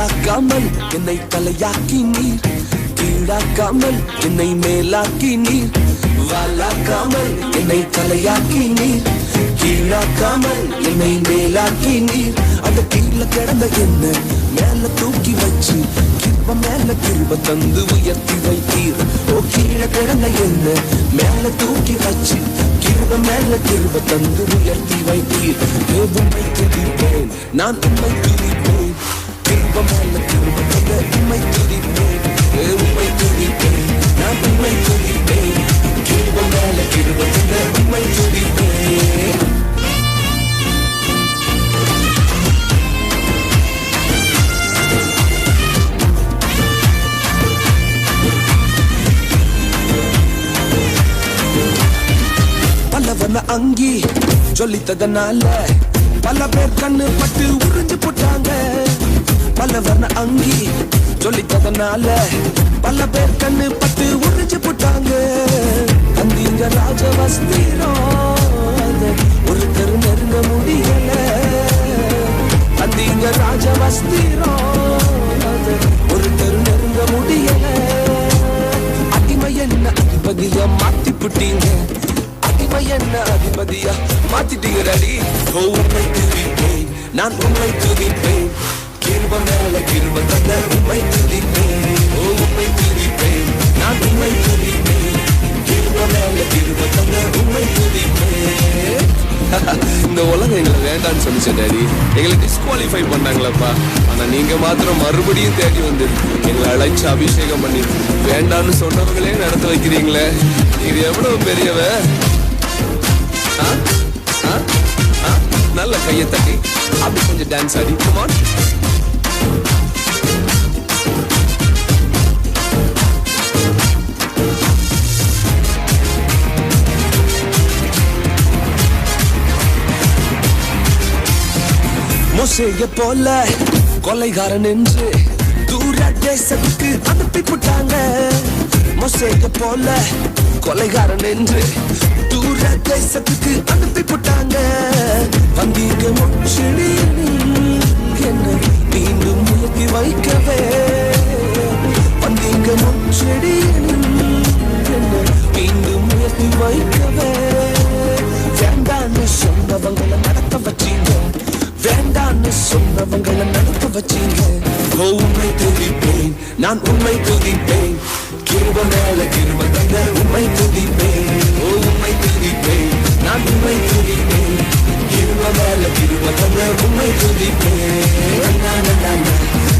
கீழாக்காமல் என்னை தலையாக்கி நீர். கீழாக்காமல் என்னை மேலாக்கி நீர். வாழாக்காமல் என்னை தலையாக்கி நீர். கீழாக்காமல் என்னை மேலாக்கி நீர். அந்த கீழே கிடந்த என்ன மேல தூக்கி வச்சு கிருப மேல கிருப தந்து உயர்த்தி வைத்தீர். ஓ கீழே கிடந்த என்ன மேல தூக்கி வச்சு கிருப மேல கிருப தந்து உயர்த்தி வைத்தீர். ஏ துதிப்பேன் நான் உண்மை துதிப்பேன். கிருப துதிப்பேன் துதிப்பேன் நான் துதிப்பேன் துதிப்பேன் பலவன அங்கி சொல்லித்ததனால பல பேர் கண்ணு பட்டு உறிஞ்சு போட்டாங்க. பலவன அங்கி சொல்லித்ததனால பல பேர் கண்ணு பட்டு உறிஞ்சு போட்டாங்க. அந்திங்க ராஜவஸ்திரம் அத ஒருத்தர் நெருங்க முடியல. அந்திங்க ராஜவஸ்திரம் அத ஒருத்தர் நெருங்க முடியல. அடிமை என்ன அதிபதியா மாத்தி புட்டீங்க அடிமை என்ன அதிபதியா மாத்திட்டீங்க ரடி நான் உங்களை துதிப்பேன் கிருப மேல கிருப தந்த உண்மை துதிப்பேன் ஓ உண்மை துதிப்பேன் நான் உண்மை துதிப்பேன் கிருப மேல கிருப தந்த உண்மை துதிப்பேன் இந்த உலகம் எங்களை வேண்டாம்னு சொல்லிச்சு டேடி எங்களை டிஸ்குவாலிஃபை பண்ணாங்களப்பா ஆனா நீங்க மாத்திரம் மறுபடியும் தேடி வந்து எங்களை அழைச்சு அபிஷேகம் பண்ணி வேண்டாம்னு சொன்னவங்களே நடத்த வைக்கிறீங்களே இது எவ்வளவு பெரியவ ஆ? ஆ? ஆ? நல்ல கையை தட்டி அப்படி கொஞ்சம் டான்ஸ் ஆடி குமார் மோசைய போல கொலைகாரன் என்று தூர தேசத்துக்கு அனுப்பி போட்டாங்க. மோசைய போல கொலைகாரன் என்று தூர வைக்கவே வந்தீங்க முச்செடி மீண்டும் உயர்த்தி வைக்கவே வேண்டான்னு சொன்னவங்களை நடத்த வச்சீங்க வேண்டான்னு சொன்னவங்களை நடத்த வச்சீங்க ஓ, உண்மை துதிப்பேன் நான் உண்மை துதிப்பேன் கிருப மேல கிருப தந்த உண்மை துதிப்பேன் ஓ உண்மை துதிப்பேன் நான் உண்மை துதிப்பேன் கிருப மேல கிருப தந்த உண்மை துதிப்பேன் நான் நான்